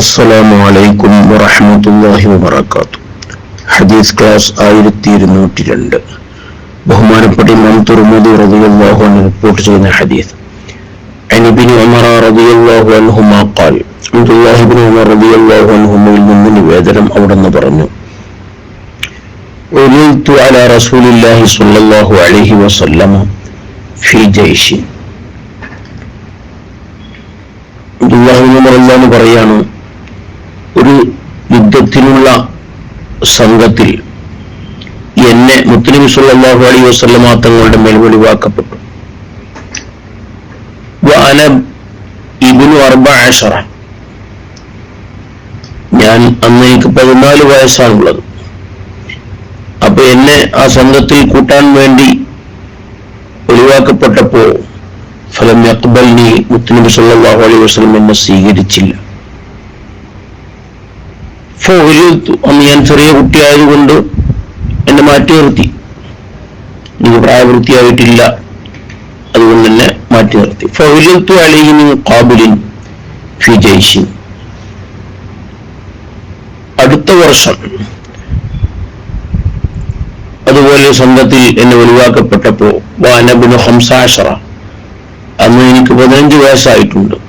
അസ്സലാമു അലൈക്കും വറഹ്മത്തുള്ളാഹി വബറകാത്തു ഹദീസ് ക്ലാസ് ആയിരത്തി ഇരുന്നൂറ്റി രണ്ട് ബഹുമാനപ്പെട്ട ഇമാം തുർമുദി റളിയല്ലാഹു അൻഹു റിപ്പോർട്ട് ചെയ്യുന്ന ഹദീസ് عن ابن عمر رضي الله عنهما قال عبد الله بن عمر رضي الله عنهما നിന്ന് നിവേദനം അവിടുന്ന് പറഞ്ഞു ഉലിൽതു على رسول الله صلى الله عليه وسلم في جيش അള്ളാഹുന്ന് പറയാണ് ഒരു യുദ്ധത്തിനുള്ള സംഘത്തിൽ എന്നെ മുത്തലിം സുല്ലാഹു അലൈഹി വസല്ലമ തങ്ങളുടെ മേൽ ഒഴിവാക്കപ്പെട്ടു ഇബിനു ഇബ്നു ആഷറ ഞാൻ അന്ന് എനിക്ക് പതിനാല് വയസ്സാണുള്ളത്. അപ്പൊ എന്നെ ആ സംഘത്തിൽ കൂട്ടാൻ വേണ്ടി ഒഴിവാക്കപ്പെട്ടപ്പോ ഫലം അക്ബലിനി മുത്തലിം സല്ലല്ലാഹു അലൈഹി വസ്ലം എന്നെ സ്വീകരിച്ചില്ല. ഫൗലിത്തു അന്ന് ഞാൻ ചെറിയ കുട്ടിയായതുകൊണ്ട് എന്നെ മാറ്റി നിർത്തി. എനിക്ക് പ്രായപൂർത്തിയായിട്ടില്ല. അതുകൊണ്ട് തന്നെ മാറ്റി നിർത്തി. ഫൗലിത്തു അലിയും കാബുലിൻ ഫി അടുത്ത വർഷം അതുപോലെ സ്വന്തത്തിൽ എന്നെ ഒഴിവാക്കപ്പെട്ടപ്പോ വാനബിന് ഹംസാഷറ അന്ന് എനിക്ക് പതിനഞ്ച് വയസ്സായിട്ടുണ്ട്.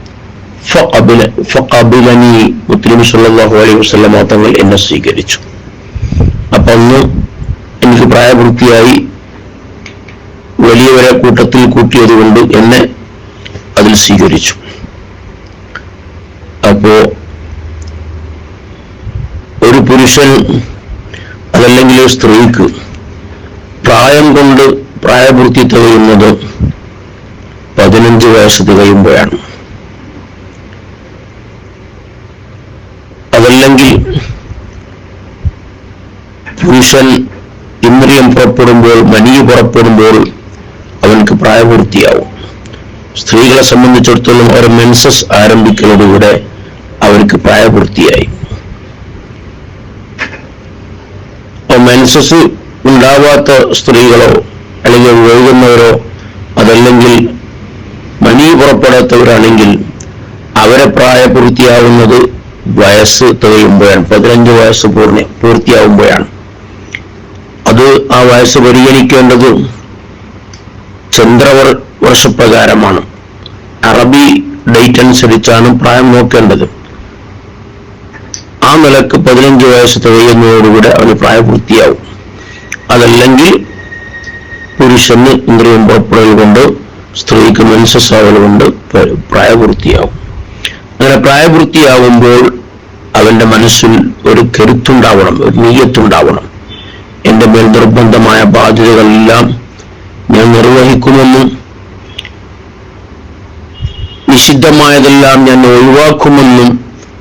സല്ലല്ലാഹു അലൈഹി തങ്ങൾ എന്നെ സ്വീകരിച്ചു. അപ്പൊ അന്ന് എനിക്ക് പ്രായപൂർത്തിയായി വലിയവരെ കൂട്ടത്തിൽ കൂട്ടിയത് കൊണ്ട് എന്നെ അതിൽ സ്വീകരിച്ചു. അപ്പോ ഒരു പുരുഷൻ അതല്ലെങ്കിൽ ഒരു സ്ത്രീക്ക് പ്രായം കൊണ്ട് പ്രായപൂർത്തി തികയുന്നത് പതിനഞ്ച് വയസ്സ് തികയുമ്പോഴാണ് അതല്ലെങ്കിൽ പുരുഷൻ ഇന്ദ്രിയം പുറപ്പെടുമ്പോൾ മനിയ പുറപ്പെടുമ്പോൾ അവൻക്ക് പ്രായപൂർത്തിയാവും. സ്ത്രീകളെ സംബന്ധിച്ചിടത്തോളം അവർ മെൻസസ് ആരംഭിക്കുന്നതിലൂടെ അവർക്ക് പ്രായപൂർത്തിയായി. മെൻസസ് ഉണ്ടാവാത്ത സ്ത്രീകളോ അല്ലെങ്കിൽ വൈകുന്നവരോ അതല്ലെങ്കിൽ മണി പുറപ്പെടാത്തവരാണെങ്കിൽ അവരെ പ്രായപൂർത്തിയാവുന്നത് വയസ്സ് തികയുമ്പോഴാണ്. പതിനഞ്ച് വയസ്സ് പൂർണ പൂർത്തിയാവുമ്പോഴാണ്. വയസ്സ് പരിഗണിക്കേണ്ടത് ചന്ദ്രവർ വർഷപ്രകാരമാണ് അറബി ഡേറ്റ് അനുസരിച്ചാണ് പ്രായം നോക്കേണ്ടത്. ആ നിലയ്ക്ക് പതിനഞ്ച് വയസ്സ് തികയുന്നതോടുകൂടെ അവന് പ്രായപൂർത്തിയാവും. അതല്ലെങ്കിൽ പുരുഷന് ഇന്ദ്രിയം പുറപ്പെടൽ കൊണ്ട് സ്ത്രീക്ക് മെൻസസ് ആവൽ കൊണ്ട് പ്രായപൂർത്തിയാവും. അങ്ങനെ പ്രായപൂർത്തിയാവുമ്പോൾ അവന്റെ മനസ്സിൽ ഒരു കരുത്തുണ്ടാവണം ഒരു നീയത്തുണ്ടാവണം. എന്റെ മേൽ നിർബന്ധമായ ബാധ്യതകളെല്ലാം ഞാൻ നിർവഹിക്കുമെന്നും നിഷിദ്ധമായതെല്ലാം ഞാൻ ഒഴിവാക്കുമെന്നും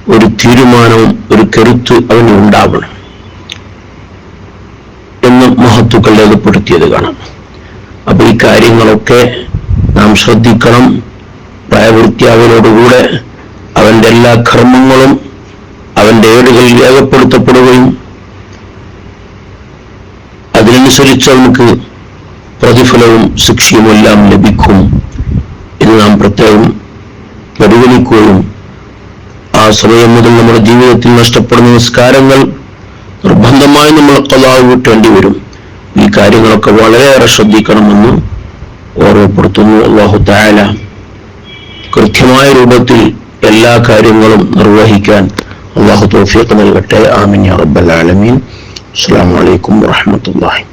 ഒരു തീരുമാനവും ഒരു കരുത്ത് അവന് ഉണ്ടാവണം എന്നും മഹത്തുക്കൾ രേഖപ്പെടുത്തിയത് കാണാം. അപ്പൊ ഈ കാര്യങ്ങളൊക്കെ നാം ശ്രദ്ധിക്കണം. പ്രായപൂർത്തിയാവലോടുകൂടെ അവന്റെ എല്ലാ കർമ്മങ്ങളും അവന്റെ ഏടുകളിൽ രേഖപ്പെടുത്തപ്പെടുകയും അതിനനുസരിച്ച് അവനക്ക് പ്രതിഫലവും ശിക്ഷയുമെല്ലാം ലഭിക്കും എന്ന് നാം പ്രത്യേകം പരിഗണിക്കുകയും ആ സമയം മുതൽ നമ്മുടെ ജീവിതത്തിൽ നഷ്ടപ്പെടുന്ന നിസ്കാരങ്ങൾ നിർബന്ധമായി നമ്മൾ കലാവ് വിട്ടേണ്ടി വരും. ഈ കാര്യങ്ങളൊക്കെ വളരെയേറെ ശ്രദ്ധിക്കണമെന്ന് ഓർമ്മപ്പെടുത്തുന്നു അള്ളാഹു തായാല കൃത്യമായ രൂപത്തിൽ എല്ലാ കാര്യങ്ങളും നിർവഹിക്കാൻ അള്ളാഹു തോഫിയൊക്കെ നൽകട്ടെ. ആമിൻ റബ്ബൽ ആലമീൻ. അസ്സാം വലൈക്കും വാഹമത്തല്ലാഹി